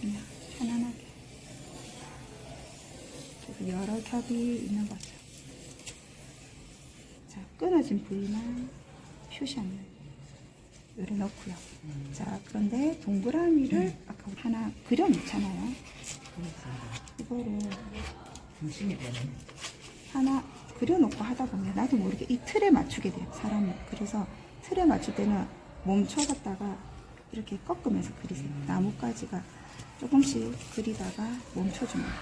그냥 편안하게. 여러 겹이 있는 거죠. 자, 끊어진 부위만 표시하는 요래 넣고요. 자, 그런데 동그라미를 아까 하나 그려놓잖아요. 이거를 중심이 되네. 하나 그려놓고 하다 보면 나도 모르게 이 틀에 맞추게 돼요. 사람은. 그래서 틀에 맞출 때는 멈춰갔다가 이렇게 꺾으면서 그리세요. 나뭇가지가 조금씩 그리다가 멈춰줍니다.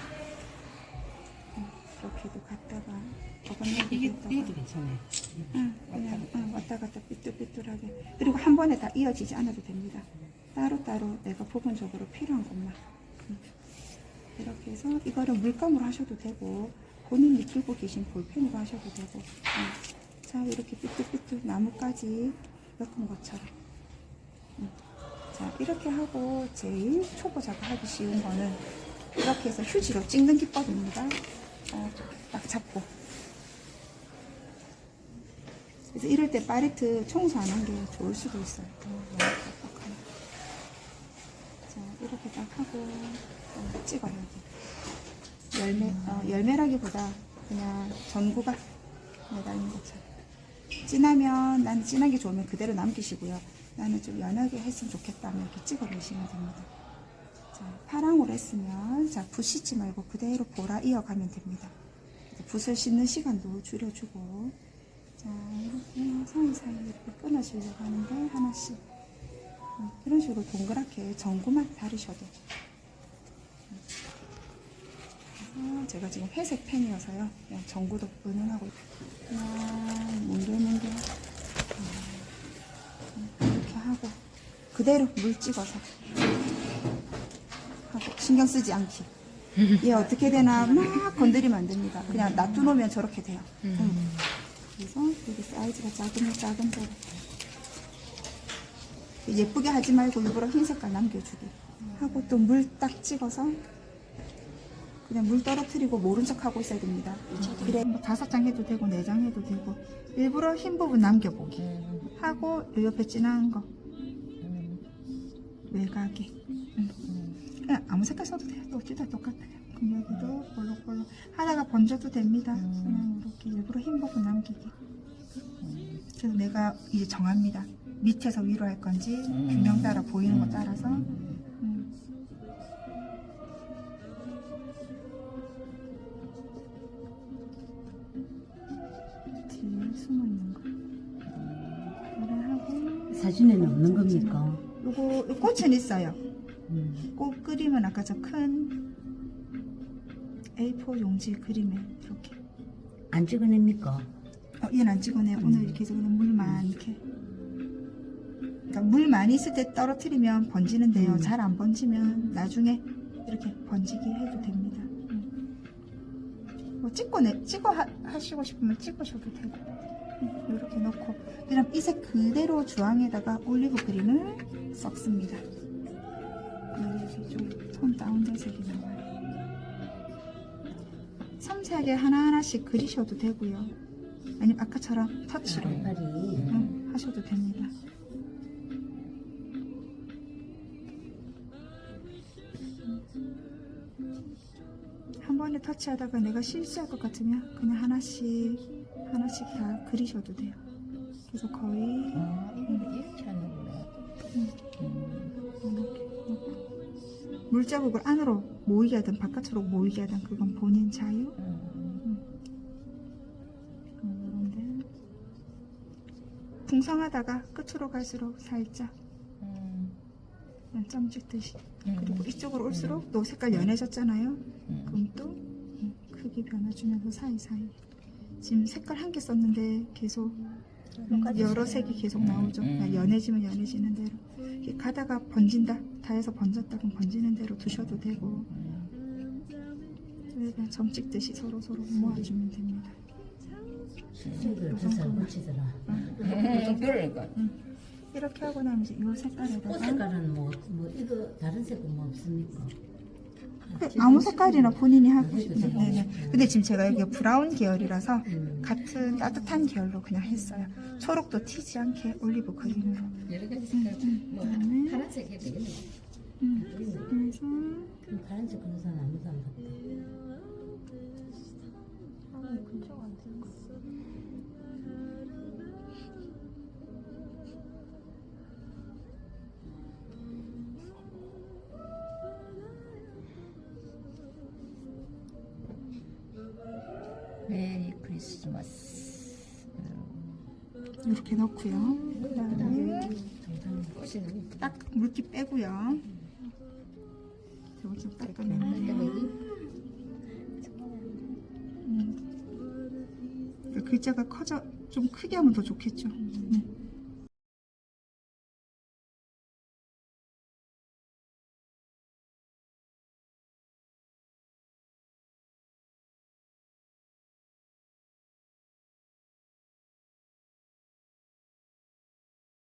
음, 이렇게도 갔다가 어긋나게 이게 이게 괜찮네. 응, 그냥 응, 왔다 갔다 삐뚤삐뚤하게 그리고 한 번에 다 이어지지 않아도 됩니다. 따로따로 내가 부분적으로 필요한 것만 응. 이렇게 해서 이거를 물감으로 하셔도 되고 본인이 들고 계신 볼펜으로 하셔도 되고 응. 자 이렇게 삐뚤삐뚤 나뭇가지 엮은 것처럼 응. 자 이렇게 하고 제일 초보자가 하기 쉬운 거는 이렇게 해서 휴지로 찍는 기법입니다. 자, 딱 잡고 그래서 이럴 때 파레트 청소 안한게 좋을 수도 있어요. 뻑뻑하네. 자, 이렇게 딱 하고 또 찍어야 돼. 열매, 어, 열매라기보다 그냥 전구가 매달린 것처럼. 진하면 난 진한 게 좋으면 그대로 남기시고요. 나는 좀 연하게 했으면 좋겠다면 이렇게 찍어 놓으시면 됩니다. 자, 파랑으로 했으면 자, 붓 씻지 말고 그대로 보라 이어가면 됩니다. 붓을 씻는 시간도 줄여주고. 자, 이렇게 사이사이 이렇게 끊어주려고 하는데 하나씩. 음, 이런 식으로 동그랗게 전구만 다르셔도. 그래서 제가 지금 회색 펜이어서요. 전구도 은은하고 그냥 뭉게뭉게 그대로 물 찍어서. 하고 신경 쓰지 않기 얘 어떻게 되나 막 건드리면 안 됩니다. 그냥 놔두놓으면 저렇게 돼요. 음. 그래서 여기 사이즈가 작으면 작은 대로 예쁘게 하지 말고 일부러 흰 색깔 남겨주기. 하고 또 물 딱 찍어서 그냥 물 떨어뜨리고 모른 척 하고 있어야 됩니다. 그래 뭐 다섯 장 해도 되고 네 장 해도 되고 일부러 흰 부분 남겨보기. 하고 요 옆에 진한 거 외곽에. 음. 그냥 아무 색깔 써도 돼요. 또 어찌다 똑같아요. 그럼 여기도 볼록볼록. 하다가 번져도 됩니다. 그냥 이렇게 일부러 흰 부분 남기기 그래서 내가 이제 정합니다. 밑에서 위로 할 건지 균형 따라 보이는 거 따라서. 음. 뒤에 숨어 있는 거. 그래 하고 사진에는 없는 겁니까? 요거 요 꽃은 있어요 음. 꽃 그림은 아까 저 큰 A4 용지 그림에 이렇게 안 찍어냅니까? 어, 얘는 안 찍어내 오늘 이렇게 해서 그냥 물만 이렇게 그러니까 물 많이 있을 때 떨어뜨리면 번지는데요 음. 잘 안 번지면 나중에 이렇게 번지게 해도 됩니다 음. 뭐 찍고 내 찍어 하, 하시고 싶으면 찍으셔도 되고 음, 이렇게 넣고 그럼 이 색 그대로 주황에다가 올리브 그린을 섞습니다. 이렇게 좀톤 다운된 색이 나와요. 섬세하게 하나하나씩 그리셔도 되고요. 아니면 아까처럼 터치로 색깔이. 응, 하셔도 됩니다. 한 번에 터치하다가 내가 실수할 것 같으면 그냥 하나씩 하나씩 다 그리셔도 돼요. 그래서 거의 아, 이거 이렇게 하는구나. 놓고 물자국을 안으로 모이게 하든 바깥으로 모이게 하든 그건 본인 자유. 음. 그런데 풍성하다가 끝으로 갈수록 살짝 음. 그냥 점 찍듯이 음. 그리고 이쪽으로 올수록 또 색깔 연해졌잖아요 음. 그럼 또 음, 크기 변화주면서 사이사이 지금 색깔 한 개 썼는데 계속 음, 여러 색이 계속 나오죠 음. 연해지면 연해지는 대로 이렇게 가다가 번진다 다 해서 번졌다 그럼 번지는 대로 두셔도 되고 그냥 점 찍듯이 서로 서로 모아주면 됩니다 색을 붙이더라. 음, 그러니까. 이렇게 하고 나면 이제 이꽃 색깔에다가 색깔은 뭐, 뭐 이거 다른 색은 뭐 없습니까? 그 아무 색깔이나 본인이 하고 음, 싶은 그죠. 네네. 근데 지금 제가 여기 브라운 계열이라서 음. 같은 따뜻한 계열로 그냥 했어요. 초록도 튀지 않게 올리브 그린으로. 여러 가지 색깔. 뭐 그다음에 파란색 해도 되겠네. 음, 그래서 그 파란색 그릇은 아무도 안 봤다. 아, 근처가 안 되는 거 이렇게 넣고요. 그다음에 딱 물기 빼고요. 이거 좀 닦아내면 음. 그 글자가 커져 좀 크게 하면 더 좋겠죠. 음.